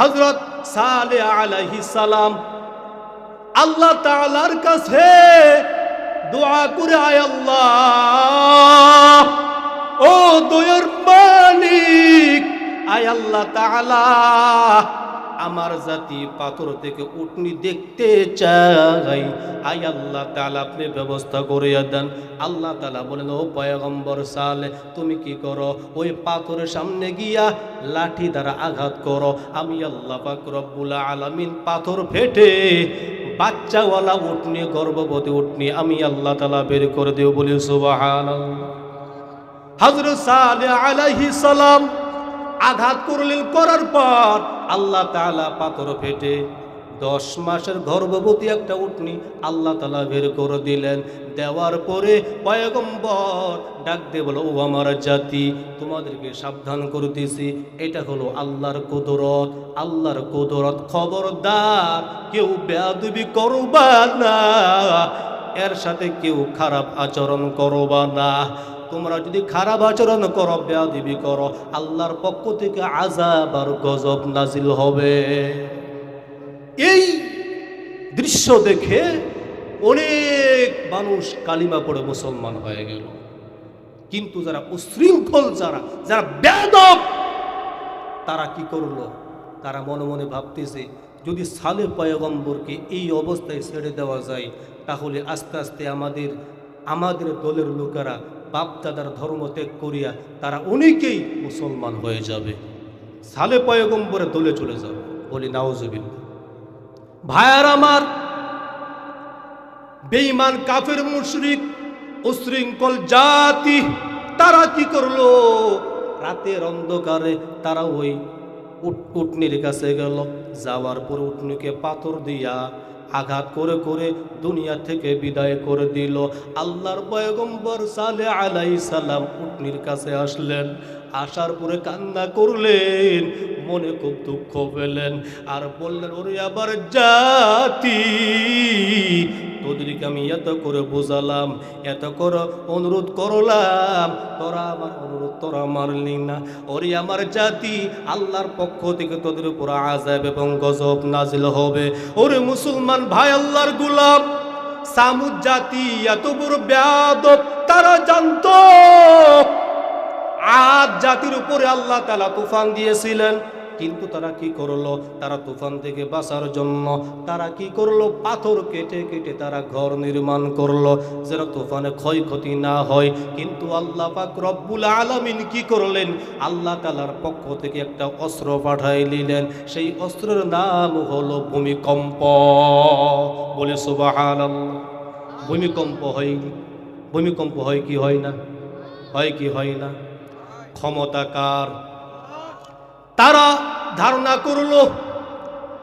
হজরত সালে আলাইহি সালাম আল্লাহ তালার কাছে দোয়া করে, আয় আল্লাহ, ও দয়ের মালিক, আয় আল্লাহ তাআলা আমার জাতি পাথর থেকে উটনি দেখতে চাই। আই আল্লাহ তালা আপনি ব্যবস্থা করে দেন। আল্লাহ তালা বলেন, ও পয়গম্বর সালে, তুমি কি করো? ওই পাথরের সামনে গিয়া লাঠি দ্বারা আঘাত করো। আমি আল্লাহ পাক রব্বুল আলামিন পাথর ফেটে বাচ্চাওয়ালা উঠনি গর্ভবতী উঠনি আমি আল্লাহ তালা বের করে দেব বলি, সুবহানাল্লাহ। হজরত সালে আলাইহি সালাম আঘাত করলেন করার পর আল্লাহ তালা পাথর ফেটে দশ মাসের গর্ভবতী একটা উঠনি আল্লাহ তালা বের করে দিলেন। দেওয়ার পরে পয়গম্বর ডাক দিয়ে বলো, ও আমার জাতি, তোমাদেরকে সাবধান করতেছি। এটা হলো আল্লাহর কুদরত। আল্লাহর কুদরত খবরদার। কেউ বেয়াদবি করবা না। এর সাথে কেউ খারাপ আচরণ করবা না। তোমরা যদি খারাপ আচরণ করো, বেয়াদিবি করো, আল্লাহর পক্ষ থেকে আজাব আর গজব নাজিল হবে। এই দৃশ্য দেখে অনেক মানুষ কালিমা পড়ে মুসলমান হয়ে গেল। কিন্তু যারা উশৃঙ্খল, যারা যারা বেদব তারা কি করল? তারা মনে মনে ভাবতেছে, যদি সালে পয়গম্বরকে এই অবস্থায় ছেড়ে দেওয়া যায়, তাহলে আস্তে আস্তে আমাদের আমাদের দলের লোকেরা বাপদাদার ধর্ম ত্যাগ করিয়া তারা অনেকেই মুসলমান হয়ে যাবে। সালে পয়গম্বরে দলে চলে যাবে। বলি নাওজবিল ভাইয়ার আমার বেঈমান কাফের মুশরিক উশৃঙ্খল জাতি, তারা কি করল? রাতের অন্ধকারে তারা ওই উট- উটনির কাছে গেল। যাওয়ার পর উটনিকে পাথর দিয়া আঘাত করে করে দুনিয়া থেকে বিদায় করে দিল। আল্লাহর পয়গম্বর সালে আলাই সালাম উটনির কাছে আসলেন। আসার পরে কান্না করলেন, মনে খুব দুঃখ পেলেন। আর বললেন, ওরে আবার জাতি, তোদেরকে আমি এত করে বোঝালাম, এত করে অনুরোধ করলাম, তোরা আমার অনুরোধ তোরা মারলি না। ওরে আমার জাতি, আল্লাহর পক্ষ থেকে তোদের উপর আজাব এবং গজব নাজিল হবে। ওরে মুসলমান ভাই, আল্লাহর গুলাম, সামুদ জাতি এত বড় ব্যাদব, তারা জানতো আজ জাতির উপরে আল্লাহ তালা তুফান দিয়েছিলেন। কিন্তু তারা কি করল? তারা তুফান থেকে বাঁচার জন্য তারা কি করল? পাথর কেটে কেটে তারা ঘর নির্মাণ করল। যেন তুফানে ক্ষয়ক্ষতি না হয়। কিন্তু আল্লাহ পাক রব্বুল আলামিন কি করলেন? আল্লাহ তালার পক্ষ থেকে একটা অস্ত্র পাঠাই নিলেন। সেই অস্ত্রের নাম হলো ভূমিকম্প। বলে সুবাহ ভূমিকম্প হয় ভূমিকম্প হয় কি হয় না? হয় কি হয় না? ক্ষমতাকার। তারা ধারণা করল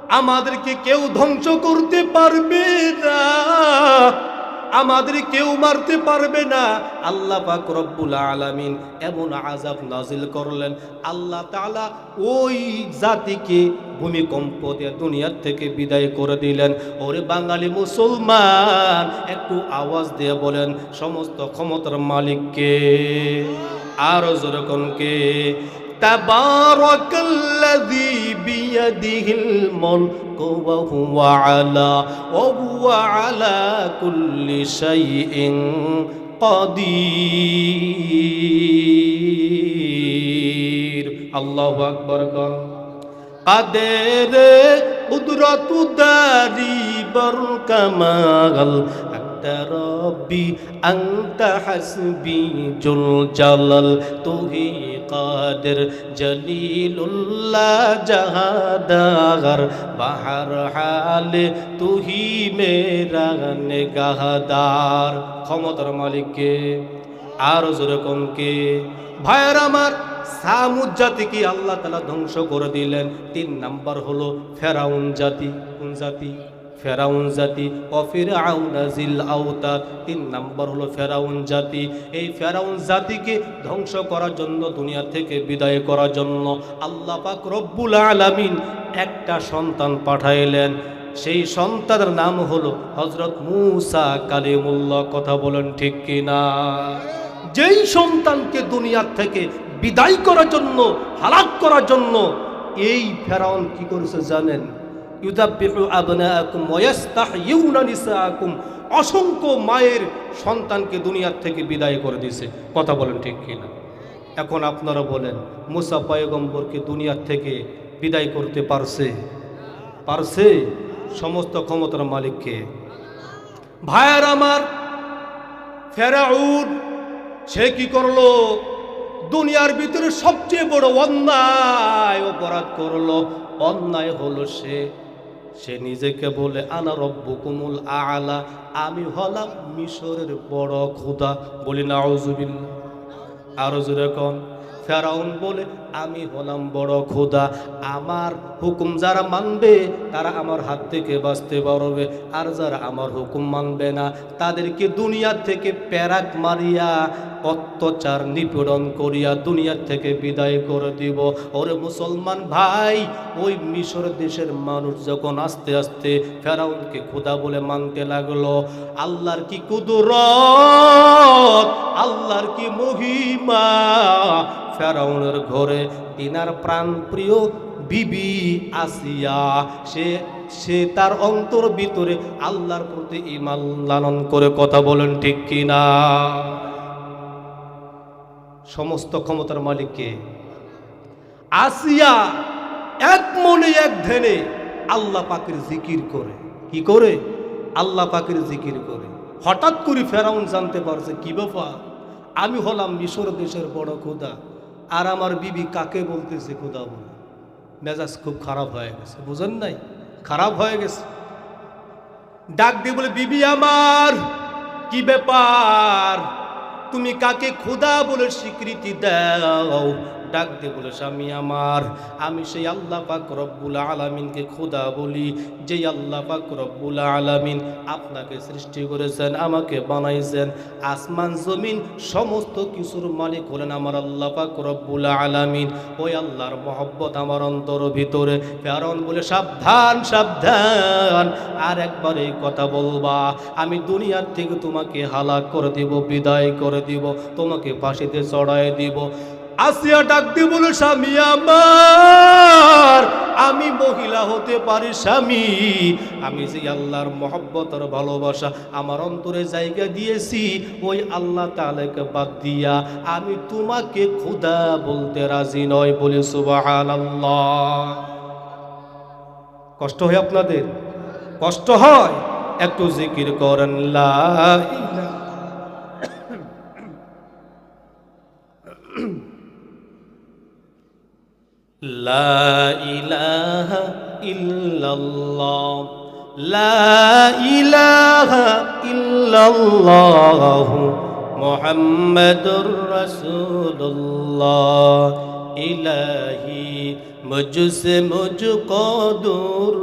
আমাদেরকে কেউ ধ্বংস করতে পারবে না। আমাদের কেউ মারতে পারবে না। আল্লাহ পাক রব্বুল আলামিন এমন আজাব নাজিল করলেন। আল্লাহ তাআলা ওই জাতিকে ভূমিকম্প দিয়ে দুনিয়ার থেকে বিদায় করে দিলেন। ওরে বাঙালি মুসলমান, একটু আওয়াজ দিয়ে বলেন, সমস্ত ক্ষমতার মালিককে, আরও যেরকম কে? تبارك الذي بيده الملك وهو على وهو على كل شيء قدير الله أكبر قال قدر قدرة داري بركمال أنت ربي أنت حسبي جل جلال তুহি কাদের জলিলুল্লাহ জাহাদার বাহার হালে তুহি মেরা গাহাদার ক্ষমতার মালিককে আর যেরকম কে ভাইয়ের আমার সামুদ জাতিকে আল্লাহ তালা ধ্বংস করে দিলেন তিন নাম্বার হলো ফেরাউন জাতি কোন জাতি ফেরাউন জাতি অফির আউনাজিল আউতার। তিন নাম্বার হলো ফেরাউন জাতি। এই ফেরাউন জাতিকে ধ্বংস করার জন্য, দুনিয়া থেকে বিদায় করার জন্য আল্লাহ পাক রব্বুল আলামিন একটা সন্তান পাঠাইলেন। সেই সন্তানের নাম হলো হজরত মুসা কালিমুল্লাহ। কথা বলেন ঠিক কিনা? যেই সন্তানকে দুনিয়ার থেকে বিদায় করার জন্য, হালাক করার জন্য, এই ফেরাউন কি করেছে জানেন? অসংখ্য মায়ের সন্তানকে দুনিয়ার থেকে বিদায় করে দিয়েছে। কথা বলেন ঠিক কিনা? এখন আপনারা বলেন, মুসা পয়গম্বরকে দুনিয়ার থেকে বিদায় করতে পারছে? পারছে? সমস্ত ক্ষমতার মালিককে। ভাইয়ার আমার, ফেরাউন, সে কি করল? দুনিয়ার ভিতরে সবচেয়ে বড় অন্যায় অপরাধ করল। অন্যায় হলো সে সে নিজেকে বলে, আনা রব্বুকুমুল আলা। আমি হলাম মিশরের বড় খোদা বলি না আরও জোরে কন, ফেরাউন বলে আমি হলাম বড় খোদা। আমার হুকুম যারা মানবে, তারা আমার হাত থেকে বাঁচতে পারবে। আর যারা আমার হুকুম মানবে না, তাদেরকে দুনিয়া থেকে প্যারাক মারিয়া, অত্যাচার নিপীড়ন করিয়া দুনিয়ার থেকে বিদায় করে দিব। ওরে মুসলমান ভাই, ওই মিশর দেশের মানুষ যখন আস্তে আস্তে ফেরাউনকে খোদা বলে মানতে লাগল, আল্লাহর কি কুদরত, আল্লাহর কি মহিমা, ফেরাউনের ঘরে তিনার প্রাণ প্রিয় বিবি আসিয়া, সে সে তার অন্তর ভিতরে আল্লাহর প্রতি ইমান লালন করে কথা বলেন ঠিক কিনা? সমস্ত ক্ষমতার মালিককে আসিয়া এক মনে এক ধ্যানে আল্লাহ পাকের জিকির করে। কি করে? আল্লাহ পাকের জিকির করে। হঠাৎ করে ফেরাউন জানতে পারছে, কি ব্যাপার? আমি হলাম মিশর দেশের বড় খোদা। আর আমার বিবি কাকে বলতেছে খোদা বলে। মেজাজ খুব খারাপ হয়ে গেছে, বোঝেন নাই? খারাপ হয়ে গেছে। ডাক দিয়ে বলে, বিবি আমার, কি ব্যাপার? তুমি কাকে খোদা বলে স্বীকৃতি দাও? ডাক দিয়ে বলে, স্বামী আমার, আমি সেই আল্লাহ পাক রব্বুল আলামিনকে খোদা বলি। যে আল্লাহ পাক রব্বুল আলামিন আপনাকে সৃষ্টি করেছেন, আমাকে বানাইছেন। আসমান, জমিন, সমস্ত কিছুর মালিক হলেন আমার আল্লাহ পাক রব্বুল আলামিন। ওই আল্লাহর মহব্বত আমার অন্তর ভিতরে। কারণ বলে, সাবধান সাবধান। আর একবার এই কথা বলবা, আমি দুনিয়ার থেকে তোমাকে হালাক করে দিব, বিদায় করে দিব, তোমাকে ফাঁসিতে চড়াই দিব। আসিয়া ডাক দিয়ে বলে স্বামী আমার, আমি মহিলা হতে পারি, স্বামী। আমি যে আল্লাহর মহব্বতর ভালোবাসা আমার অন্তরে জায়গা দিয়েছি, ওই আল্লাহ তালাকে বাদ দিয়া আমি তোমাকে খুদা বলতে রাজি নয় বলে সুবাহ কষ্ট হয় আপনাদের? কষ্ট হয়? একটু জিকির করেন, লা لا إله إلا الله لا إله إلا الله محمد رسول الله إلهي مجھ سے مجھ کو دور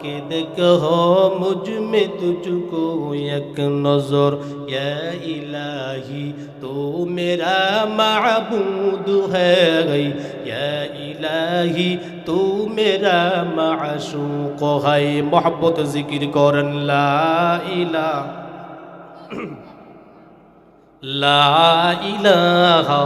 ताकि देखो मुझ में तुझको एक नजर या इलाही तू मेरा माबूद है गई या इलाही तू मेरा माशूक है मोहब्बत जिक्र करन ला इला ला इलाहा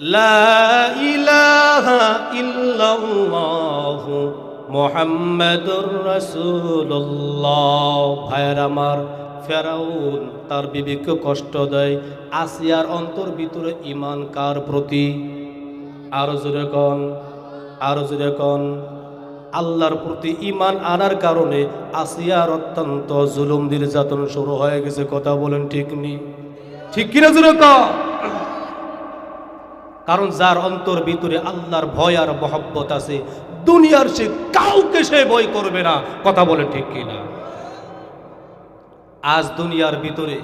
لا إله إلا الله মোহাম্মদ রসুল্লাহ ভাইয়ের আমার ফেরাউন, তার বিবেককে কষ্ট দেয়, আসিয়ার অন্তর ভিতরে ইমান কার প্রতি? আরও জোরে কন, আরও জোরে কন। আল্লাহর প্রতি ইমান আনার কারণে আসিয়ার অত্যন্ত জুলুম, নির্যাতন শুরু হয়ে গেছে। কথা বলেন ঠিক নি? ঠিক কিনা জোরে কন? কারণ যার অন্তর ভিতরে আল্লাহর ভয় আর মহব্বত আছে দুনিয়ার সে কাউকে সে ভয় করবে না। কথা বলে ঠিক কিনা? আজ দুনিয়ার ভিতরে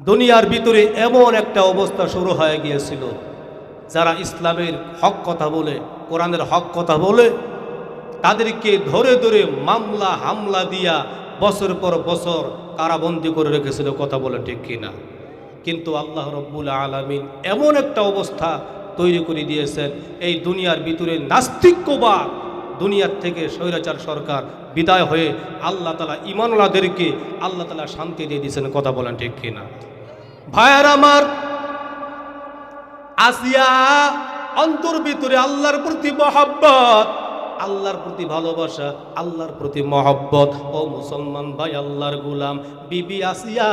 দুনিয়ার ভিতরে এমন একটা অবস্থা শুরু হয়ে গিয়েছিল, যারা ইসলামের হক কথা বলে, কোরআনের হক কথা বলে, তাদেরকে ধরে ধরে মামলা, হামলা দিয়া বছর পর বছর কারাবন্দি করে রেখেছিল। কথা বলে ঠিক কিনা? কিন্তু আল্লাহ রব্বুল আলমিন এমন একটা অবস্থা তৈরি করে দিয়েছেন। এই দুনিয়ার ভিতরে নাস্তিক্যবাদ দুনিয়ার থেকে স্বৈরাচার সরকার বিদায় হয়ে আল্লাহ তালা ইমানলাদেরকে আল্লাহ তালা শান্তি দিয়ে দিয়েছেন। কথা বলেন ঠিক কিনা? ভাইয়ার আমার, আসিয়া অন্তর ভিতরে আল্লাহর প্রতি মহব্বত আল্লাহর প্রতি ভালোবাসা, আল্লাহর প্রতি মহব্বত। ও মুসলমান ভাই, আল্লাহর গুলাম। বিবি আসিয়া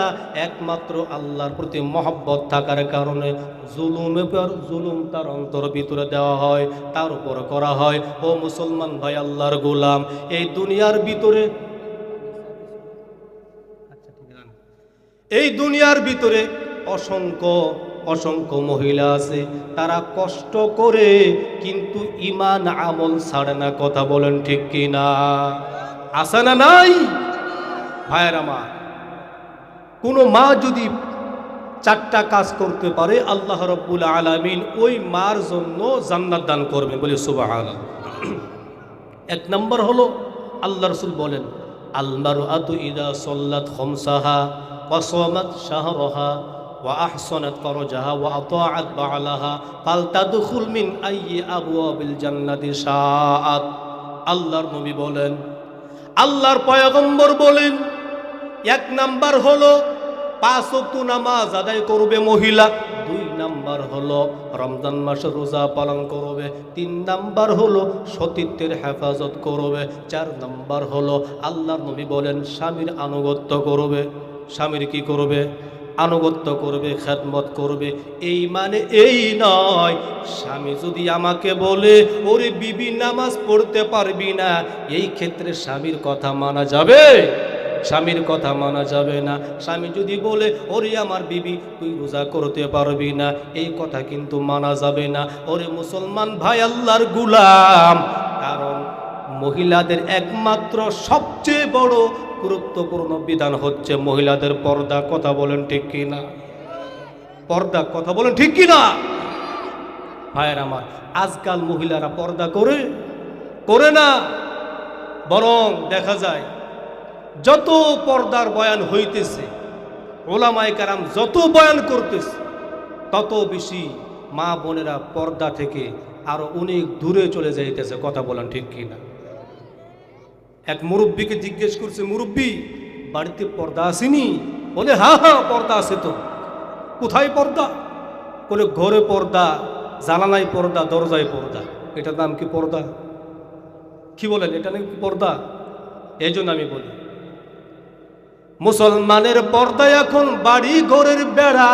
একমাত্র আল্লাহর প্রতি মহব্বত থাকার কারণে জুলুমে পর জুলুম তার অন্তর ভিতরে দেওয়া হয়, তার উপর করা হয়। ও মুসলমান ভাই, আল্লাহর গুলাম, এই দুনিয়ার ভিতরে এই দুনিয়ার ভিতরে অসংখ্য অসংখ্য মহিলা আছে, তারা কষ্ট করে কিন্তু ইমান আমল ছাড়ে না, কথা বলেন ঠিক কি না আছে না নাই? ভাইয়ের আমার, কোনো মা যদি চারটা কাজ করতে পারে, আল্লাহ রব্বুল আলামিন ওই মার জন্য জান্নাত দান করবে বলে সুবাহ এক নম্বর হলো, আল্লাহ রসুল বলেন আলমার আতু ইদা সল্লাত খমসাহা ওয়াসমাত শাহরহা। ফরজাহা ওয়া আতাআত বালাহা ফালতাদখুল মিন আইয়ি আবওয়াবিল জান্নাতি শাআত। আল্লাহর নবী বলেন, আল্লাহর পয়গম্বর বলেন, এক নাম্বার হলো পাঁচ ওয়াক্ত নামাজ আদায় করবে মহিলা, দুই নাম্বার হলো রমজান মাসে রোজা পালন করবে, তিন নাম্বার হলো সতীত্বের হেফাজত করবে, চার নাম্বার হলো আল্লাহর নবী বলেন, স্বামীর আনুগত্য করবে। স্বামীর কি করবে? আনুগত্য করবে, খেদমত করবে। এই মানে এই নয়, স্বামী যদি আমাকে বলে, ওরে বিবি, নামাজ পড়তে পারবি না, এই ক্ষেত্রে স্বামীর কথা মানা যাবে? স্বামীর কথা মানা যাবে না। স্বামী যদি বলে, ওরে আমার বিবি, তুই রোজা করতে পারবি না, এই কথা কিন্তু মানা যাবে না। ওরে মুসলমান ভাই, আল্লাহর গুলাম মহিলাদের একমাত্র সবচেয়ে বড় গুরুত্বপূর্ণ বিধান হচ্ছে মহিলাদের পর্দা কথা বলেন ঠিক কি না? পর্দা কথা বলেন ঠিক কি না? ভাইয়ের আমার, আজকাল মহিলারা পর্দা করে করে না। বরং দেখা যায়, যত পর্দার বয়ান হইতেছে, ওলামায় কারাম যত বয়ান করতেছে, তত বেশি মা বোনেরা পর্দা থেকে আরও অনেক দূরে চলে যাইতেছে, কথা বলেন ঠিক কিনা এক মুরব্বীকে জিজ্ঞেস করছে, মুরব্বী, বাড়িতে পর্দা আসেনি? বলে হ্যাঁ হ্যাঁ পর্দা আছে তো। কোথায় পর্দা? বলে, ঘরে পর্দা, জানালায় পর্দা, দরজায় পর্দা। এটার নাম কি পর্দা? কি বলেন, এটা নাকি পর্দা? এই জন্য আমি বলি, মুসলমানের পর্দা এখন বাড়ি ঘরের বেড়া।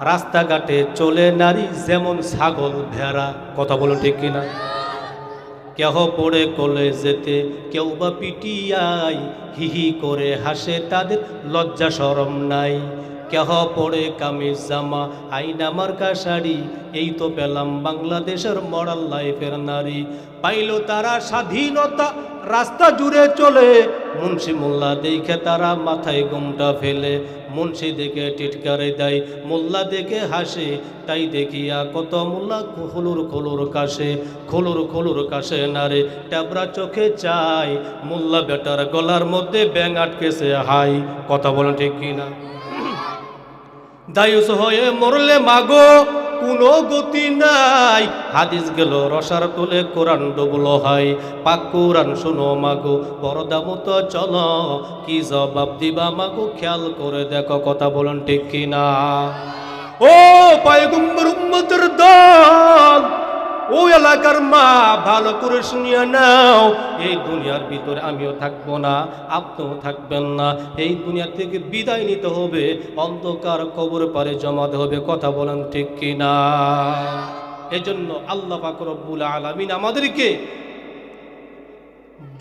রাস্তাঘাটে চলে নারী যেমন ছাগল ভেড়া। কথা বলো ঠিক কিনা? কেহ পড়ে কলে যেতে কেউ বা পিটিয়াই হিহি করে হাসে তাদের লজ্জা সরম নাই। কেহ পড়ে কামিজ জামা, আইনা মার্কা শাড়ি, এই তো পেলাম বাংলাদেশের মরাল লাইফের নারী। পাইল তারা স্বাধীনতা, রাস্তা জুড়ে চলে। মুন্সি মোল্লা দেখে তারা মাথায় গুমটা ফেলে। মুন্সি দেখে টিটকারে দেয়, মোল্লা দেখে হাসে। তাই দেখিয়া কত মোল্লা খোলুর খোলুর কাশে। খোলুর খোলুর কাশে নারে, ট্যাবরা চোখে চায়। মোল্লা বেটার গলার মধ্যে ব্যাং আটকেছে হাই। কথা বলেন ঠিক কিনা? দায়ুস হয়ে মরলে মাগো, কোনো গতি নাই। হাদিস গেল, রসার তোলে কোরআন ডুবল হয়। পাক কোরআন শোনো মাগো বড়দা মতো চল। কি জবাব দিবা মাগো, খেয়াল করে দেখো, কথা বলুন ঠিক কিনা? ও পায়গুম্বর উম্মতের দল! ও এলাকার মা, ভালো করে শুনিয়া নাও, এই দুনিয়ার ভিতরে আমিও থাকব না, আপনিও থাকবেন না। এই দুনিয়া থেকে বিদায় নিতে হবে, অন্ধকার কবর পারে জমাতে হবে, কথা বলেন ঠিক কিনা? এজন্য আল্লাহ রব্বুল আলামিন আমাদেরকে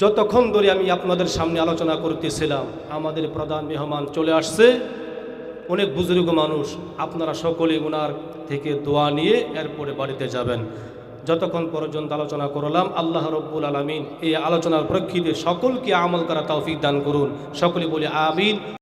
যতক্ষণ ধরে আমি আপনাদের সামনে আলোচনা করতেছিলাম, আমাদের প্রধান মেহমান চলে আসছে। অনেক বুজুর্গ মানুষ, আপনারা সকলে ওনার থেকে দোয়া নিয়ে এরপরে বাড়িতে যাবেন। যতক্ষণ পর্যন্ত আলোচনা করলাম, আল্লাহ রব্বুল আলমিন এই আলোচনার প্রেক্ষিতে সকলকে আমল করা তৌফিক দান করুন। সকলে বলে আমিন।